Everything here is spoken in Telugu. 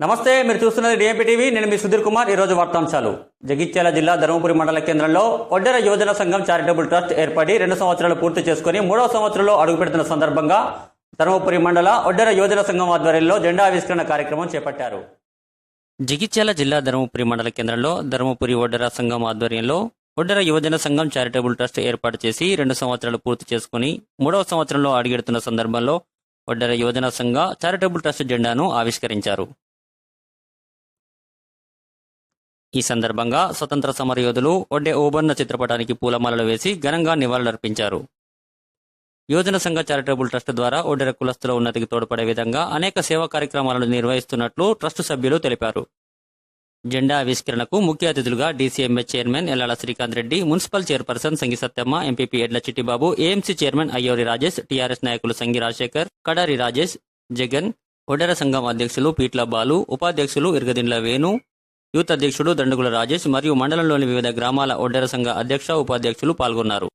నమస్తే మీరు చూస్తున్నది డిఎంపీ టీవీ నేను మీ సుధీర్ కుమార్. ఈరోజు వార్తాంశాలు. జగిత్యాల జిల్లా ధర్మపురి మండల కేంద్రంలో ఒడ్డెర యువజన సంఘం చారిటబుల్ ట్రస్ట్ ఏర్పడి రెండు సంవత్సరాలు పూర్తి చేసుకుని మూడవ సంవత్సరంలో అడుగుపెడుతున్న సందర్భంగా ధర్మపురి మండల ఒడ్డెర యువజన సంఘం ఆధ్వర్యంలో జెండా ఆవిష్కరణ కార్యక్రమం చేపట్టారు. జగిత్యాల జిల్లా ధర్మపురి మండల కేంద్రంలో ధర్మపురి ఒడ్డెర సంఘం ఆధ్వర్యంలో ఒడ్డెర యువజన సంఘం చారిటబుల్ ట్రస్ట్ ఏర్పాటు చేసి రెండు సంవత్సరాలు పూర్తి చేసుకుని మూడవ సంవత్సరంలో అడుగెడుతున్న సందర్భంలో ఒడ్డెర యువజన సంఘ చారిటబుల్ ట్రస్ట్ జెండాను ఆవిష్కరించారు. ఈ సందర్భంగా స్వతంత్ర సమరయోధులు ఒడ్డే ఓబన్న చిత్రపటానికి పూలమాలలు వేసి ఘనంగా నివాళులర్పించారు. యోజన సంఘ చారిటబుల్ ట్రస్ట్ ద్వారా ఒడ్డెర కులస్తుల ఉన్నతికి తోడ్పడే విధంగా అనేక సేవా కార్యక్రమాలను నిర్వహిస్తున్నట్లు ట్రస్ట్ సభ్యులు తెలిపారు. జెండా ఆవిష్కరణకు ముఖ్య అతిథులుగా DCMS chairman Ellala Srikanth Reddy municipal chairperson Sangi Satyamma MPP Edla Chittibabu AMC chairman Ayyori Rajesh TRS నాయకులు సంగి రాజశేఖర్ కడారి రాజేష్ జగన్ ఒడ్డెర సంఘం అధ్యక్షులు పీట్ల బాలు ఉపాధ్యక్షులు ఇరగదిండ్ల వేణు యూత్ అధ్యక్షుడు దండుగుల రాజేష్ మరియు మండలంలోని వివిధ గ్రామాల ఒడ్డెర సంఘ అధ్యక్ష ఉపాధ్యక్షులు పాల్గొన్నారు.